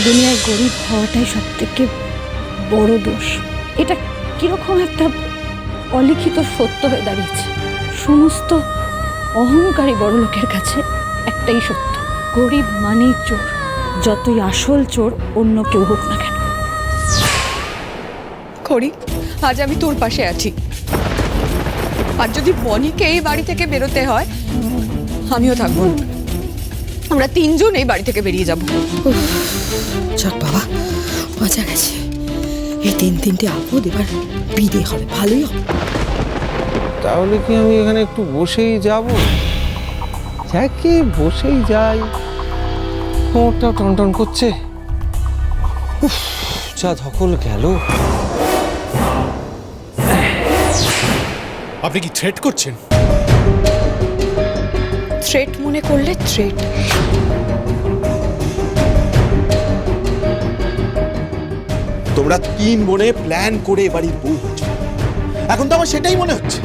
দুনিয়ায় গরিব হওয়াটাই সব থেকে বড় দোষ। এটা কীরকম একটা অলিখিত সত্য হয়ে দাঁড়িয়েছে। সমস্ত অহংকারী বড় লোকের কাছে একটাই সত্য, গরিব মানেই চোর। যতই আসল চোর অন্য কেউ হোক না কেন। করি আজ আমি তোর পাশে আছি। আর যদি বনিকে এই বাড়ি থেকে বেরোতে হয়, আমিও থাকব না। আমরা তিনজন এই বাড়ি থেকে বেরিয়ে যাব। যাক বাবা মজা গেছে। এই তিন তিনটে আপদ এবার বিদে হবে ভালোই হবে। তাহলে কি আমি এখানে একটু বসেই যাব? যাকে বসেই যাই কোমরটা টনটন করছে। উফ, যা ধকল গেল। আপনি কি থ্রেট করছেন? থ্রেট মনে করলে থ্রেট তোমরা তিন বোনে প্ল্যান করে এবাড়ির বউ হচ্ছে এখন তো আমার সেটাই মনে হচ্ছে।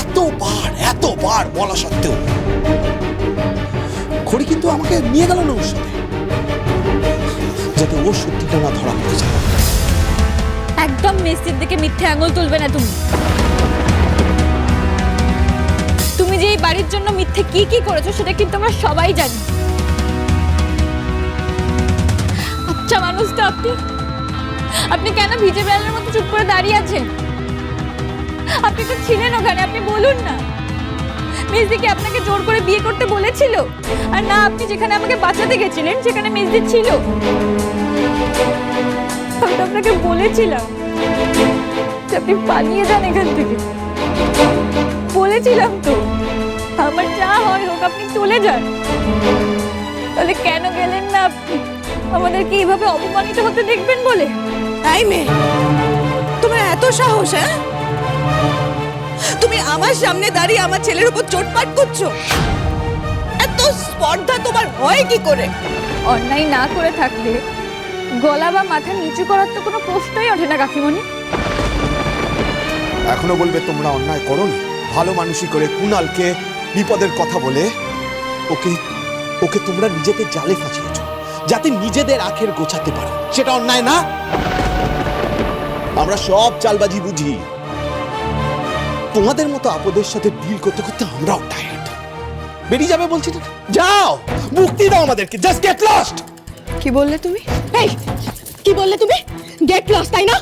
এতবার এতবার বলা সত্ত্বেও। খড়ি কিন্তু আমাকে নিয়ে গেল না ওর সাথে। যাতে ওর সত্যিটা না ধরা পড়ে যায়। একদম মেসির দিকে মিথ্যে আঙুল তুলবে না তুমি। বাড়ির জন্য মিথ্যে কি কি করেছ সেটা কিন্তু আমরা সবাই জানি। আচ্ছা মানুষ তো আপনি। আপনি কেন ভিজে বেড়ালের মতো চুপ করে দাঁড়িয়ে আছেন? আপনি তো ছিলেন ওখানে, আপনি বলুন না। মেজদি কি আপনাকে জোর করে বিয়ে করতে বলেছিল? আর না, আপনি যেখানে আমাকে বাঁচাতে গেছিলেন, সেখানে মেজদি ছিল। আমি তো আপনাকে বলেছিলাম আপনি পালিয়ে যান এখান থেকে। বলেছিলাম তো। আমার যা হয় হোক আপনি চলে যান। তাহলে কেন গেলেন না আপনি? আমাদেরকে এইভাবে অপমানিত হতে দেখবেন বলে? তাই মেয়ে তোমার এত সাহস হ্যাঁ? তুমি আমার সামনে দাঁড়িয়ে আমার ছেলের উপর চোটপাট করছ? এত স্পর্ধা তোমার হয় কি করে? অন্যায় না করে থাকলে গলা বা মাথা নিচু করার তো কোনো প্রশ্নই ওঠে না কাকিমণি। এখনও বলবে তোমরা অন্যায় করনি? ভালো মানুষই করে কুনালকে বিপদের কথা বলে ওকে ওকে তোমরা নিজেদের জালে ফাঁসিয়েছ, যাতে নিজেদের আখের গোছাতে পারো। সেটা অন্যায় না? আমরা সব চালবাজি বুঝি। তোমাদের মতো আপদের সাথে ডিল করতে করতে আমরাও টায়ার্ড বেরিয়ে যাবে বলছি যাও! মুক্তি দাও আমাদেরকে জাস্ট গেট লস্ট কি বললে তুমি? এই, কি বললে তুমি? গেট লস তাই না?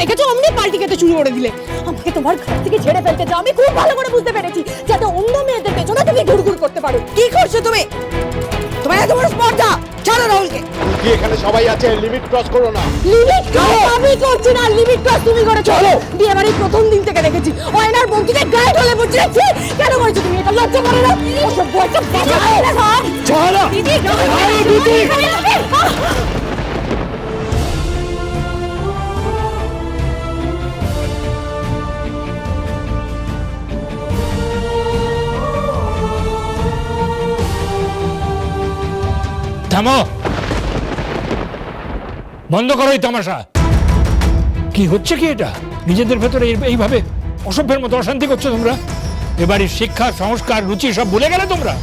দেখেছ? অমনি পাল্টি খেতে শুরু করে দিলে। আমাকে তোমার ঘর থেকে ছেড়ে ফেলতে চাও? আমি খুব ভালো করে বুঝতে পেরেছি যাতে অন্য মেয়েদের পেছনে তুমি ঘুরঘুর করতে পারো। কি করছ তুমি? তোমার এত বড় স্পর্ধা! ছাড়ো রাহুলকে। কি এখানে সবাই আছে? লিমিট ক্রস করো না। লিমিট ক্রস আমি করছি না। লিমিট ক্রস তুমি করেছ। বিয়ে বাড়ির প্রথম দিন থেকে দেখেছি। ওয়নার বন্ধুকে গায়ে ঢলে বুঝছি কেন করেছ তুমি এটা? লজ্জা করে না? ওসব বলছো চলো। দিদি দিদি। থামো। বন্ধ করো এই তামাশা। কি হচ্ছে কি এটা? নিজেদের ভেতরে এইভাবে অসভ্যের মতো অশান্তি করছ তোমরা? এবারের শিক্ষা সংস্কার রুচি সব ভুলে গেলে তোমরা?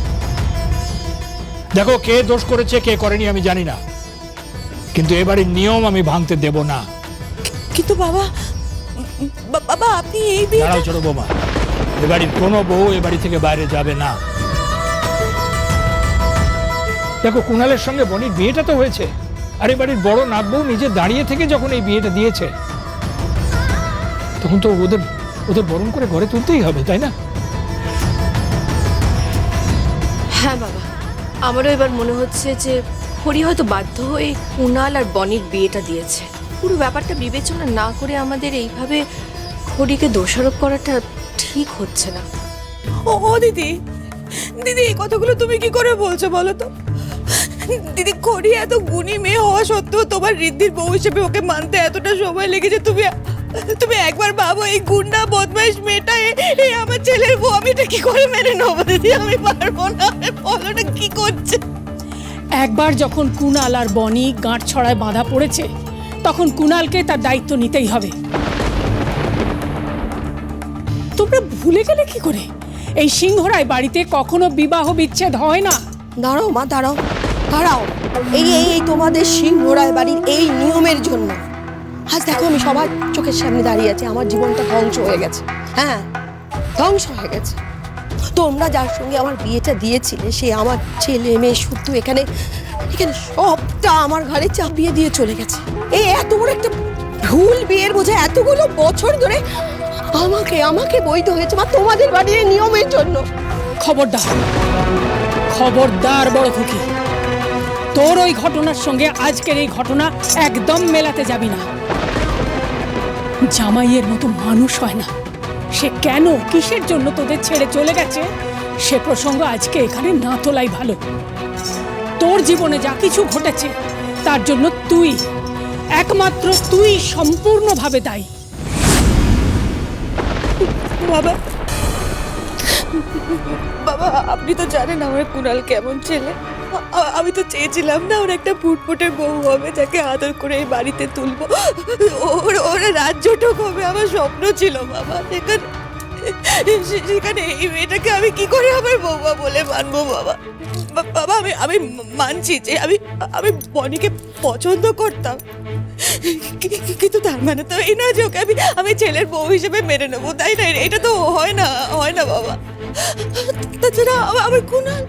দেখো কে দোষ করেছে কে করেনি আমি জানি না। কিন্তু এবারের নিয়ম আমি ভাঙতে দেব না। কিন্তু বাবা বাবা আপনি এই বিয়ে দাঁড়াও ছোট বৌমা। এবাড়ির কোনো বউ এ বাড়ি থেকে বাইরে যাবে না। দেখো কুণালের সঙ্গে বনির বিয়েটা তো হয়েছে। আর এ বাড়ির বড় নাত বউ নিজে দাঁড়িয়ে থেকে যখন এই বিয়েটা দিয়েছে তখন তো ওদের ওদের বরণ করে ঘরে তুলতেই হবে তাই না? হ্যাঁ বাবা আমারও এবার মনে হচ্ছে যে হরি হয়তো বাধ্য হয়ে কুণাল আর বনির বিয়েটা দিয়েছে। পুরো ব্যাপারটা বিবেচনা না করে আমাদের এইভাবে হরিকে দোষারোপ করাটা ঠিক হচ্ছে না। ও ও দিদি দিদি এই কথাগুলো তুমি কি করে বলছো বলো তো? দিদি করি এত গুণী মেয়ে হওয়া সত্ত্বেও তোমার ঋদ্ধির বউ হিসেবে ওকে মানতে এতটা সময় লেগেছে। তুমি তুমি একবার ভাবো এই গুন্ডা বদমাইশ মেয়েটা এই আমার ছেলের বউ আমি এটা কি করে মেনে নেব? দিদি আমি পারব না বলো না কি করছে? একবার যখন কুনাল আর বনি গাঁট ছড়ায় বাঁধা পড়েছে তখন কুনালকে তার দায়িত্ব নিতেই হবে। তোমরা ভুলে গেলে কি করে? এই সিংহরায় বাড়িতে কখনো বিবাহ বিচ্ছেদ হয় না। দাঁড়াও মা দাঁড়াও। হারাও এই এই এই তোমাদের সিংহরায় বাড়ির এই নিয়মের জন্য। আজ দেখো আমি সবার চোখের সামনে দাঁড়িয়ে আছি, আমার জীবনটা ধ্বংস হয়ে গেছে। হ্যাঁ ধ্বংস হয়ে গেছে। তোমরা যার সঙ্গে আমার বিয়েটা দিয়েছিলে, সে আমার ছেলে মেয়ে শুধু এখানে এখানে সবটা আমার ঘরে চাপিয়ে দিয়ে চলে গেছে। এই এত বড় একটা ভুল বিয়ের বোঝা, এতগুলো বছর ধরে আমাকে আমাকে বৈধ হয়েছে বা তোমাদের বাড়ির নিয়মের জন্য। খবরদার খবরদার বড় খুকি। তোর ওই ঘটনার সঙ্গে আজকের এই ঘটনা একদম মেলাতে যাবি না। জামাইয়ের মতো মানুষ হয় না। সে কেন কিসের জন্য তোদের ছেড়ে চলে গেছে? সে প্রসঙ্গ আজকে এখানে না তোলাই ভালো। তোর জীবনে যা কিছু ঘটেছে, তার জন্য তুই, একমাত্র তুই সম্পূর্ণভাবে দায়ী। বাবা বাবা, আপনি তো জানেন আমার কুণাল কেমন ছেলে। আমি তো চেয়েছিলাম না ওর একটা ফুটফুটে বউ হবে যাকে আদর করে এই বাড়িতে তুলবো। ওর ওর রাজ্যটুক হবে, আমার স্বপ্ন ছিল বাবা। সেখানে সেখানে এই মেয়েটাকে আমি কি করে আমার বৌমা বলে মানবো বাবা? বাবা, আমি আমি মানছি যে আমি আমি বনিকে পছন্দ করতাম। কিন্তু তার মানে তো এই নয় যে ওকে আমি আমি ছেলের বউ হিসেবে মেনে নেব। তাই না? এটা তো হয় না হয় না বাবা। তাছাড়া আমার কুনাল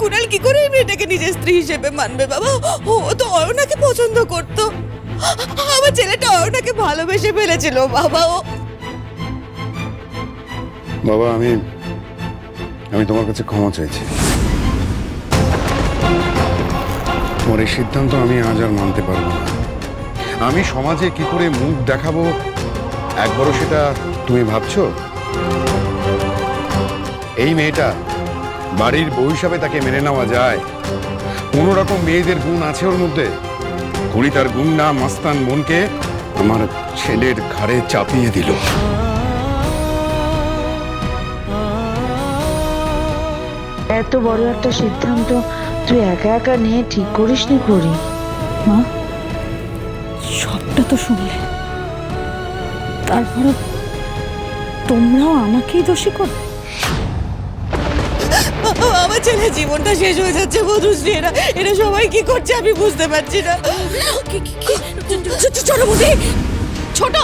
কুনাল কি করে মেয়েটাকে নিজের স্ত্রী হিসেবে মানবে, বাবা? ও তো অয়নাকে পছন্দ করতো। আমার ছেলেটা অয়নাকে ভালোবেসে ফেলেছিল, বাবা, ও। বাবা, আমি আমি তোমার কাছে ক্ষমা চাইছি। তোমার এই সিদ্ধান্ত আমি আজ আর মানতে পারব না। আমি সমাজে কি করে মুখ দেখাবো, একবারও সেটা তুমি ভাবছ? এই মেয়েটা বাড়ির বউ হিসাবে তাকে মেনে নেওয়া যায়। কোনো রকম মেয়েদের গুণ আছে ওর মধ্যে। কুড়ি তার গুণ না মাস্তান মনকে আমার ছেলের ঘাড়ে চাপিয়ে দিল। এত বড় একটা সিদ্ধান্ত তুই একা একা নিয়ে ঠিক করিস নি করি মা? সবটা তো শুনলে। তারপরে তোমরাও আমাকেই দোষী করবে আমার ছেলের জীবনটা শেষ হয়ে যাচ্ছে মধুশ্রী এরা এরা সবাই কি করছে আমি বুঝতে পারছি না। ছোট বৌদি! ছোট!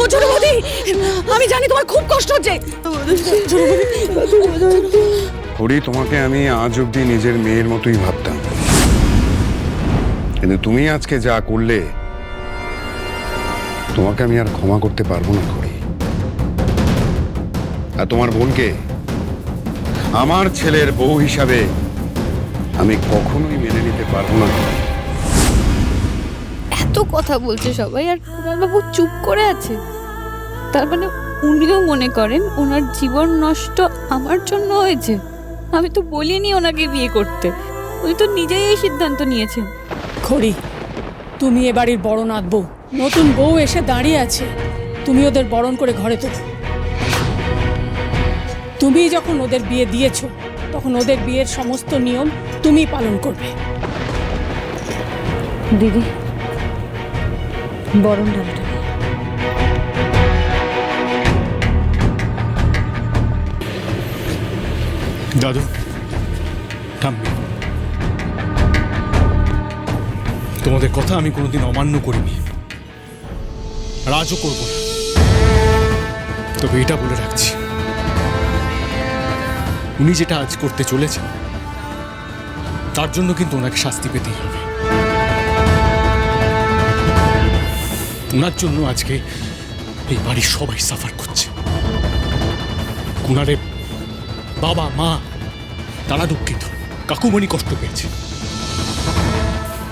ও ছোট বৌদি! আমি জানি তোমার খুব কষ্ট হচ্ছে। হরি তোমাকে আমি আজ অব্দি নিজের মেয়ের মতোই ভাবতাম। কিন্তু তুমি আজকে যা করলে তোমাকে আমি আর ক্ষমা করতে পারব না হরি। আর তোমার বোনকে আমার ছেলের বউ হিসাবে আমি কখনোই মেনে নিতে পারব না। এত কথা বলছে সবাই আর কুমারবাবু চুপ করে আছে। তার মানে উনিও মনে করেন ওনার জীবন নষ্ট আমার জন্য হয়েছে। আমি তো বলিনি ওনাকে বিয়ে করতে। উনি তো নিজেই এই সিদ্ধান্ত নিয়েছেন। খড়ি তুমি এ বাড়ির বড় নাথ বউ নতুন বউ এসে দাঁড়িয়ে আছে। তুমি ওদের বরণ করে ঘরে তো তুমি যখন ওদের বিয়ে দিয়েছ তখন ওদের বিয়ের সমস্ত নিয়ম তুমি পালন করবে। দিদি বরণ ডালটা দাদু তোমাদের কথা আমি কোনোদিন অমান্য করিনি। রাজও করব না। তবে এটা বলে রাখছি। উনি যেটা আজ করতে চলেছেন, তার জন্য কিন্তু ওনাকে শাস্তি পেতেই হবে। ওনার জন্য আজকে এই বাড়ির সবাই সাফার করছে। কুনারের বাবা, মা, তারা দুঃখিত। কাকুমণি কষ্ট পেয়েছে।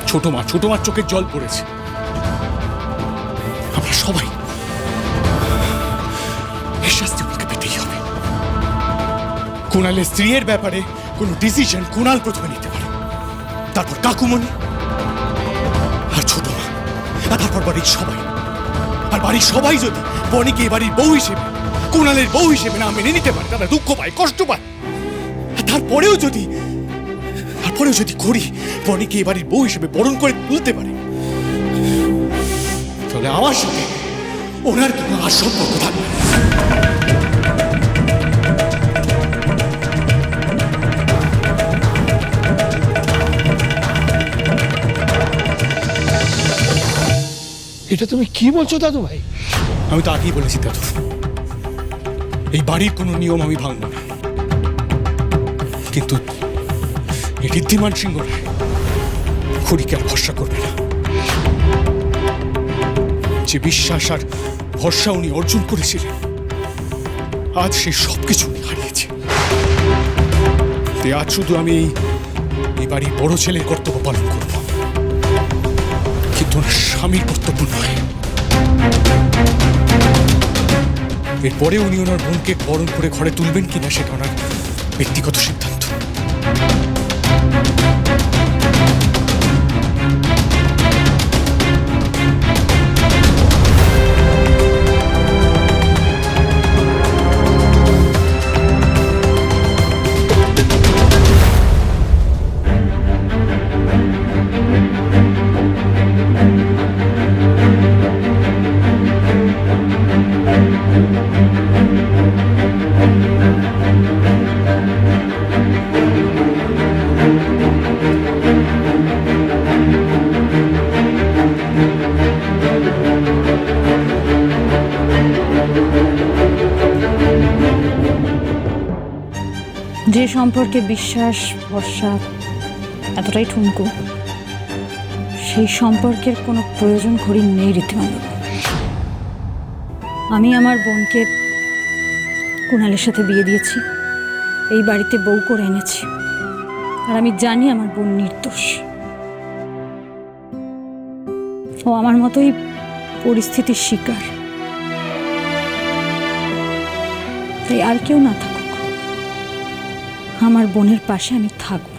ছোট মা, ছোট মার চোখের জল পড়েছে। আমরা সবাই কুণালের স্ত্রীর ব্যাপারে কোনো ডিসিশন কুণাল প্রথমে নিতে পারে। তারপর কাকুমণি আর ছোট মা। আর তারপর বাড়ির সবাই। আর বাড়ির সবাই যদি বনিকে বাড়ির বউ হিসেবে, কুণালের বউ হিসেবে না মেনে নিতে পারে তারা দুঃখ পায়, কষ্ট পায়। আর তারপরেও যদি তারপরেও যদি করি বনিকে এ বাড়ির বউ হিসেবে বরণ করে তুলতে পারে, তাহলে আমার সাথে ওনার কোনো আর সম্পর্ক থাকবে এটা তুমি কি বলছো, দাদু ভাই? আমি তো আগেই বলেছি, দাদু। এই বাড়ির কোনো নিয়ম আমি ভাঙব না। কিন্তু ঋদ্ধিমান সিংহ রায় আর ভরসা করবে না। যে বিশ্বাস আর ভরসা উনি অর্জন করেছিলেন, আজ সেই সব কিছু উনি হারিয়েছে। আজ শুধু আমি এই বাড়ির বড় ছেলের কর্তব্য পালন করব। কিন্তু স্বামীর কর্তব্য নয়। এরপরে উনি ওনার বোনকে বরণ করে ঘরে তুলবেন কিনা সেটা ওনার ব্যক্তিগত সিদ্ধান্ত। সম্পর্কে বিশ্বাস, ভরসা এতটাই ঠুনকো। সেই সম্পর্কের কোনো প্রয়োজন করি নেই রীতিমান আমি আমার বোনকে কুণালের সাথে বিয়ে দিয়েছি। এই বাড়িতে বউ করে এনেছি। আর আমি জানি আমার বোন নির্দোষ। ও আমার মতোই পরিস্থিতির শিকার। তাই আর কেউ না থাকুক। আমার বোনের পাশে আমি থাকব।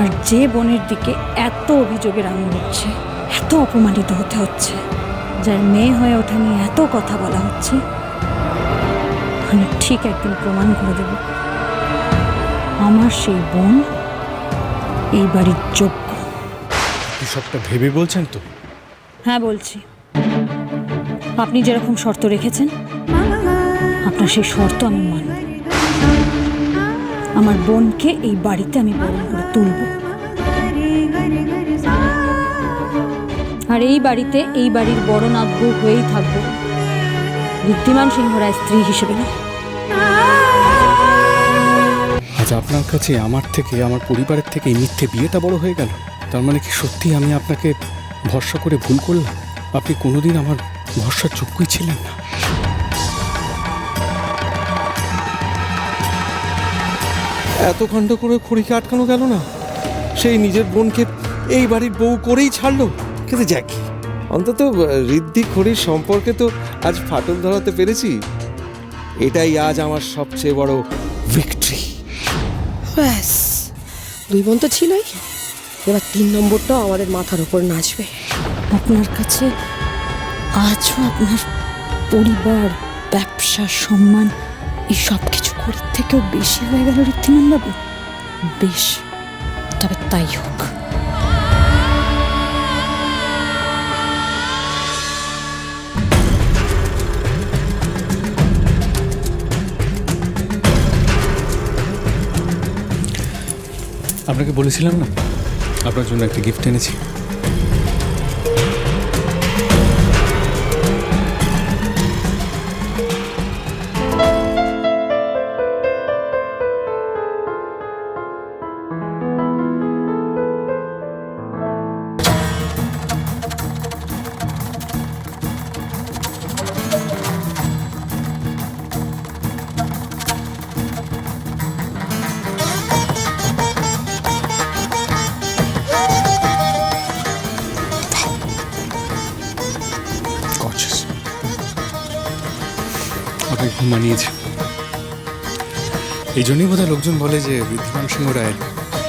আর যে বোনের দিকে এত অভিযোগের আঙুল উঠছে এত অপমানিত হতে হচ্ছে যার মেয়ে হয়ে ওঠা নিয়ে এত কথা বলা হচ্ছে আমি ঠিক একদিন প্রমাণ করে দেব। আমার সেই বোন এই বাড়ির যোগ্য। আপনি সবটা ভেবে বলছেন তো? হ্যাঁ বলছি। আপনি যেরকম শর্ত রেখেছেন আপনার সেই শর্ত আমি মানব আমার বোনকে এই বাড়িতে আমি বরণ করে তুলব। আর এই বাড়িতে এই বাড়ির বড় নাগ্য হয়েই থাকব। বুদ্ধিমান সিংহ রায় স্ত্রী হিসেবে না। আজ আপনার কাছে আমার থেকে, আমার পরিবারের থেকে এই মিথ্যে বিয়েটা বড় হয়ে গেল। তার মানে কি সত্যি আমি আপনাকে ভরসা করে ভুল করলাম? আপনি কোনোদিন আমার ভরসার যোগ্যই ছিলেন না। এত খণ্ড করে খড়িকে আটকানো গেল না? সেই নিজের বোনকে এই বাড়ির বউ করেই ছাড়লো। কিন্তু যাক, অন্তত ঋদ্ধি খড়ির সম্পর্কে তো আজ ফাটল ধরাতে পেরেছি। এটাই আজ আমার সবচেয়ে বড় ভিক্টরি ব্যাস, দুই বোন তো ছিলই। এবার তিন নম্বরটাও আমাদের মাথার উপর নাচবে। আপনার কাছে আজও আপনার পরিবার, ব্যবসা, সম্মান, এই সব কিছু করার থেকেও বেশি হয়ে গেল ঋদ্ধিমান বাবু বেশ, তবে তাই হোক। আপনাকে বলেছিলাম না? আপনার জন্য একটা গিফট এনেছি। জন্যই বোধহয় লোকজন বলে যে বৃদ্ধিমান সিংহ রায়ের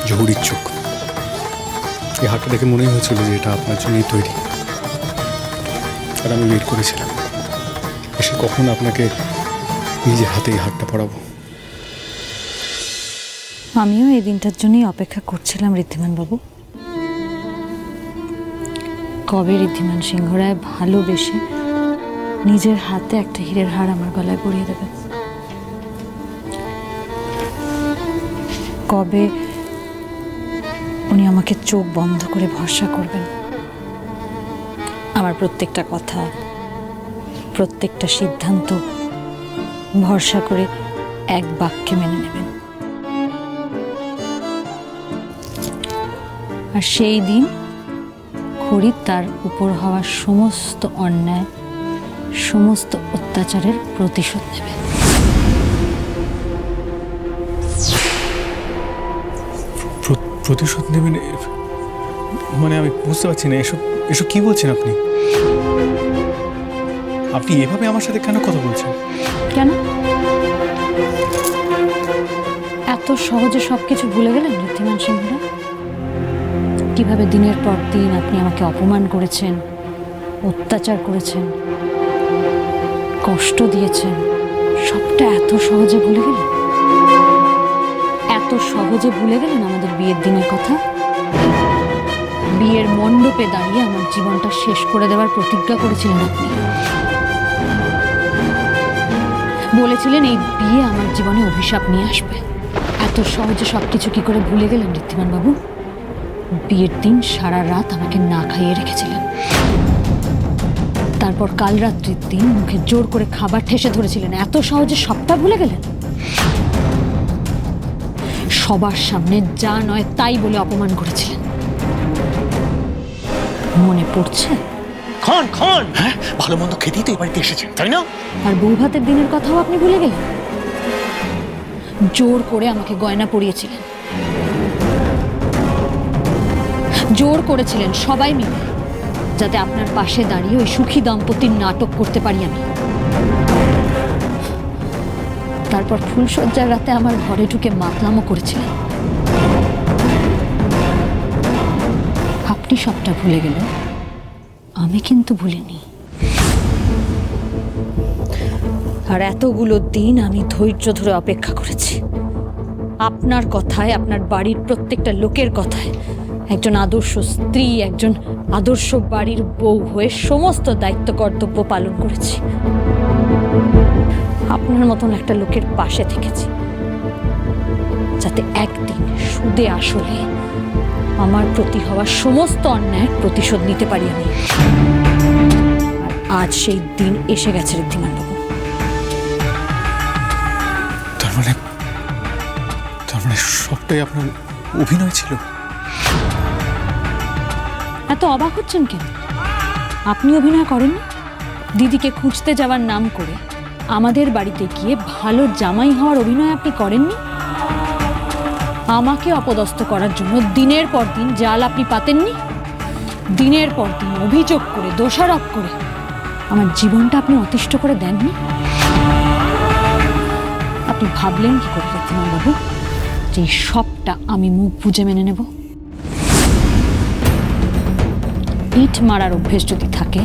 জহুরির চোখ। এই হাটটা দেখে মনেই হয়েছিল যে এটা আপনার জন্যই তৈরি। আর আমি ওয়েট করেছিলাম। এসে কখন আপনাকে নিজের হাতে এই হাটটা পড়াবো আমিও এই দিনটার জন্যই অপেক্ষা করছিলাম ঋদ্ধিমান বাবু কবে ঋদ্ধিমান সিংহ রায় ভালোবেসে নিজের হাতে একটা হীরের হার আমার গলায় পরিয়ে দেবে কবে উনি আমাকে চোখ বন্ধ করে ভরসা করবেন? আমার প্রত্যেকটা কথা, প্রত্যেকটা সিদ্ধান্ত ভরসা করে এক বাক্যে মেনে নেবেন। আর সেই দিন খরিদ তার উপর হওয়া সমস্ত অন্যায়, সমস্ত অত্যাচারের প্রতিশোধ নেবে। প্রতিশোধ নেবেন? মানে আমি বুঝতে পারছি না, এসব এসব কি বলছেন আপনি? আপনি এভাবে আমার সাথে কেন কথা বলছেন? কেন? এত সহজে সবকিছু ভুলে গেলেন ঋদ্ধিমান সিংহরা? কীভাবে দিনের পর দিন আপনি আমাকে অপমান করেছেন, অত্যাচার করেছেন, কষ্ট দিয়েছেন, সবটা এত সহজে ভুলে গেলেন? এত সহজে ভুলে গেলেন আমাদের বিয়ের দিনের কথা? বিয়ের মণ্ডপে দাঁড়িয়ে আমার জীবনটা শেষ করে দেওয়ার প্রতিজ্ঞা করেছিলেন আপনি। বলেছিলেন এই বিয়ে আমার জীবনে অভিশাপ নিয়ে আসবে। এত সহজে সবকিছু কি করে ভুলে গেলেন ঋদ্ধিমান বাবু? বিয়ের দিন সারা রাত আমাকে না খাইয়ে রেখেছিলেন। তারপর কাল রাত্রির দিন মুখে জোর করে খাবার ঠেসে ধরেছিলেন। এত সহজে সবটা ভুলে গেলেন? সবার সামনে যা নয় তাই বলে অপমান করেছিলেন। মনে পড়ছে? খান খান হ্যাঁ ভালো মন্দ খেতেই তো এই বাড়িতে এসেছেন তাই না? আর বউ ভাতের দিনের কথাও আপনি ভুলে গেলেন? জোর করে আমাকে গয়না পরিয়েছিলেন। জোর করেছিলেন সবাই মিলে যাতে আপনার পাশে দাঁড়িয়ে ওই সুখী দম্পতির নাটক করতে পারি আমি। তারপর ফুলসজ্জার রাতে আমার ঘরে ঢুকে মাতলামো করেছিলেন। আপনি সবটা ভুলে গেলেন? আমি কিন্তু ভুলিনি। আর এতগুলো দিন আমি ধৈর্য ধরে অপেক্ষা করেছি। আপনার কথায়, আপনার বাড়ির প্রত্যেকটা লোকের কথায়, একজন আদর্শ স্ত্রী, একজন আদর্শ বাড়ির বউ হয়ে সমস্ত দায়িত্ব কর্তব্য পালন করেছি। আপনার মতন একটা লোকের পাশে থেকেছি। যাতে একদিন সুদে আসলে আমার প্রতি হওয়া সমস্ত অন্যায়ের প্রতিশোধ নিতে পারি আমি। আর আজ সেই দিন এসে গেছে ঋদ্ধিমান বাবু তার মানে তার মানে সবটাই আপনার অভিনয় ছিল? এত অবাক হচ্ছেন কেন? আপনি অভিনয় করেন দিদিকে খুঁজতে যাওয়ার নাম করে আমাদের বাড়িতে গিয়ে ভালো জামাই হওয়ার অভিনয় আপনি করেননি? আমাকে অপদস্থ করার জন্য দিনের পর দিন জাল আপনি পাতেননি? দিনের পর দিন অভিযোগ করে, দোষারোপ করে আমার জীবনটা আপনি অতিষ্ঠ করে দেননি? আপনি ভাবলেন কি করে বাবু? যে সবটা আমি মুখ বুঝে মেনে নেব। ইট মারার অভ্যেস যদি থাকে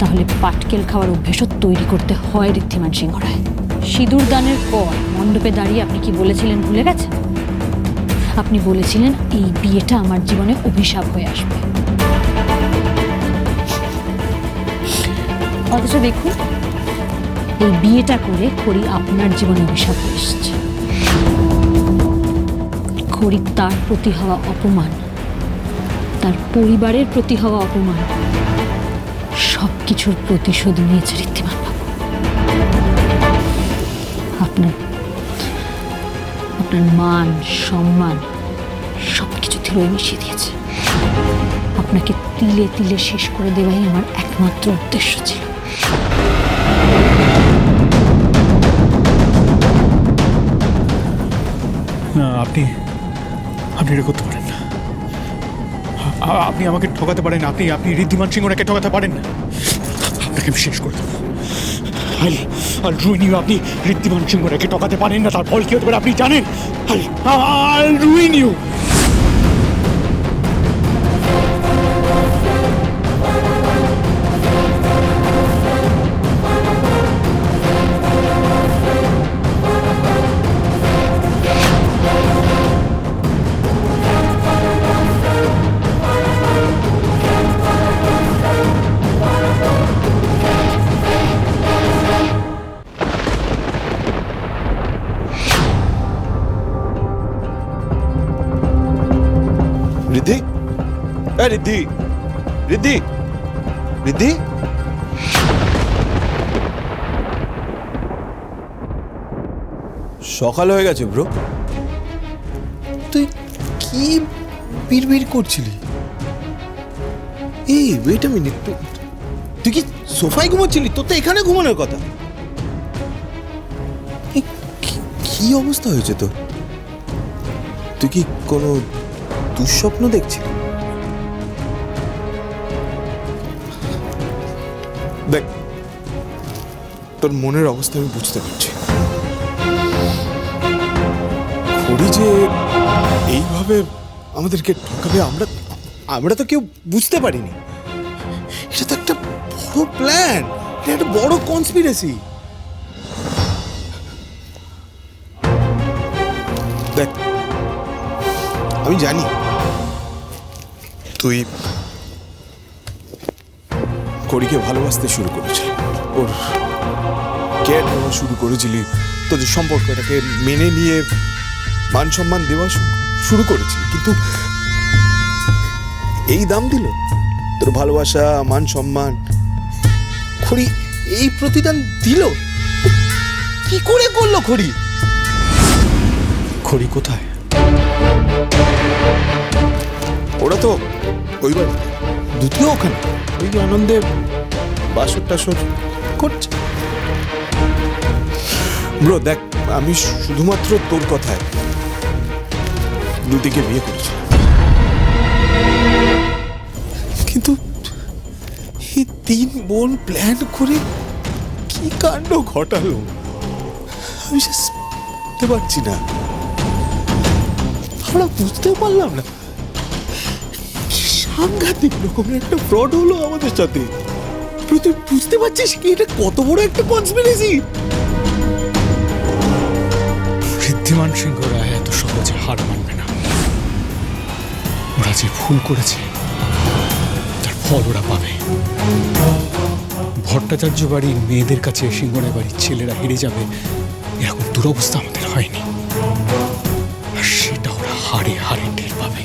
তাহলে পাটকেল খাওয়ার অভ্যেসও তৈরি করতে হয় ঋদ্ধিমান সিংহ রায়। সিঁদুর দানের পর মণ্ডপে দাঁড়িয়ে আপনি কি বলেছিলেন ভুলে গেছেন? আপনি বলেছিলেন এই বিয়েটা আমার জীবনে অভিশাপ হয়ে আসবে। অথচ দেখুন, এই বিয়েটা করে খড়ি আপনার জীবনে অভিশাপ হয়ে এসছে। খড়ি তার প্রতি হওয়া অপমান, তার পরিবারের প্রতি হওয়া অপমান কিছুর প্রতিশোধ নিয়েছে ঋদ্ধিমান বাবু। আপনার আপনার মান, সম্মান সব কিছু ধুলোয় মিশিয়ে দিয়েছে। আপনাকে তিলে তিলে শেষ করে দেওয়াই আমার একমাত্র উদ্দেশ্য ছিল। আপনি আপনি এটা করতে পারেন না। আপনি আমাকে ঠকাতে পারেন। আপনি আপনি ঋদ্ধিমান সিংহরাকে ঠকাতে পারেন না। আপনাকে আমি শেষ করে দেবো। আই রুইন ইউ আপনি ঋদ্ধিমান সিংহ রেখে টকাতে পারেন না, তার ফল কী হতে পারে আপনি জানেন? আই রুইন ইউ সকাল হয়ে গেছে ব্রো তুই কি বিড়বিড় করছিলি? এই ওয়েট আ মিনিট তুই কি সোফায় ঘুমোচ্ছিলি? তোর তো এখানে ঘুমানোর কথা। কি অবস্থা হয়েছে তোর? তুই কি কোনো দুঃস্বপ্ন দেখছিস দেখ তোর মনের অবস্থা আমি বুঝতে পারছি। খড়ি যে এইভাবে আমাদেরকে ঠকাবে, আমরা আমরা তো কেউ বুঝতে পারিনি। এটা তো একটা বড় প্ল্যান এটা একটা বড় কনস্পিরেসি দেখ, আমি জানি তুই করিকে ভালোবাসতে শুরু করেছিলি। ওর কেয়ার নেওয়া শুরু করেছিলি। তোদের সম্পর্কটাকে মেনে নিয়ে মান সম্মান দেওয়া শুরু করেছিলি কিন্তু এই দাম দিল? তোর ভালোবাসা মান সম্মান। খড়ি এই প্রতিদান দিল? কি করে করল খড়ি? খড়ি কোথায়? ওরা তো ওই বাড়ি। দ্বিতীয় ওখানে। ওই যে আনন্দে বাসর টাসর করছে। ব্রো দেখ আমি শুধুমাত্র তোর কথায় দুটিকে বিয়ে করেছি। কিন্তু এই তিন বোন প্ল্যান করে কি কাণ্ড ঘটালো? আমি বুঝতে পারছি না। আমরা বুঝতে পারলাম না। সাংঘাতিক রকমের একটা ফ্রড হলো আমাদের সাথে। তুই বুঝতে পারছিস কি এটা কত বড় একটা কনস্পিরেসি ঋদ্ধিমান সিংহ রায় এত সহজে হার মানবে না। ওরা যে ভুল করেছে। তার ফল ওরা পাবে। ভট্টাচার্য বাড়ির মেয়েদের কাছে সিংহরায় বাড়ির ছেলেরা হেরে যাবে, এরকম দুরবস্থা আমাদের হয়নি। আর সেটা ওরা হারে হারে টের পাবে।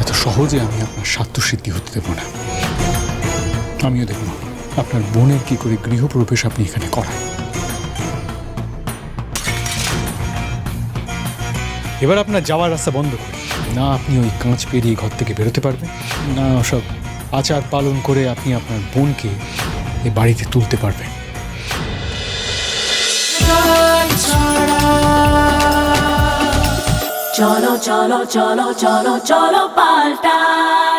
এত সহজে আমি আপনার স্বার্থসিদ্ধি হতে দেব না। আমিও দেখব। আপনার বোনের কি করে গৃহপ্রবেশ আপনি এখানে করান? এবার আপনার যাওয়ার রাস্তা বন্ধ করুন না আপনি ওই কাঁচ পেরিয়ে ঘর থেকে বেরোতে পারবেন, না সব আচার পালন করে আপনি আপনার বোনকে এই বাড়িতে তুলতে পারবেন। চলো চলো চলো চলো চলো পাল্টাই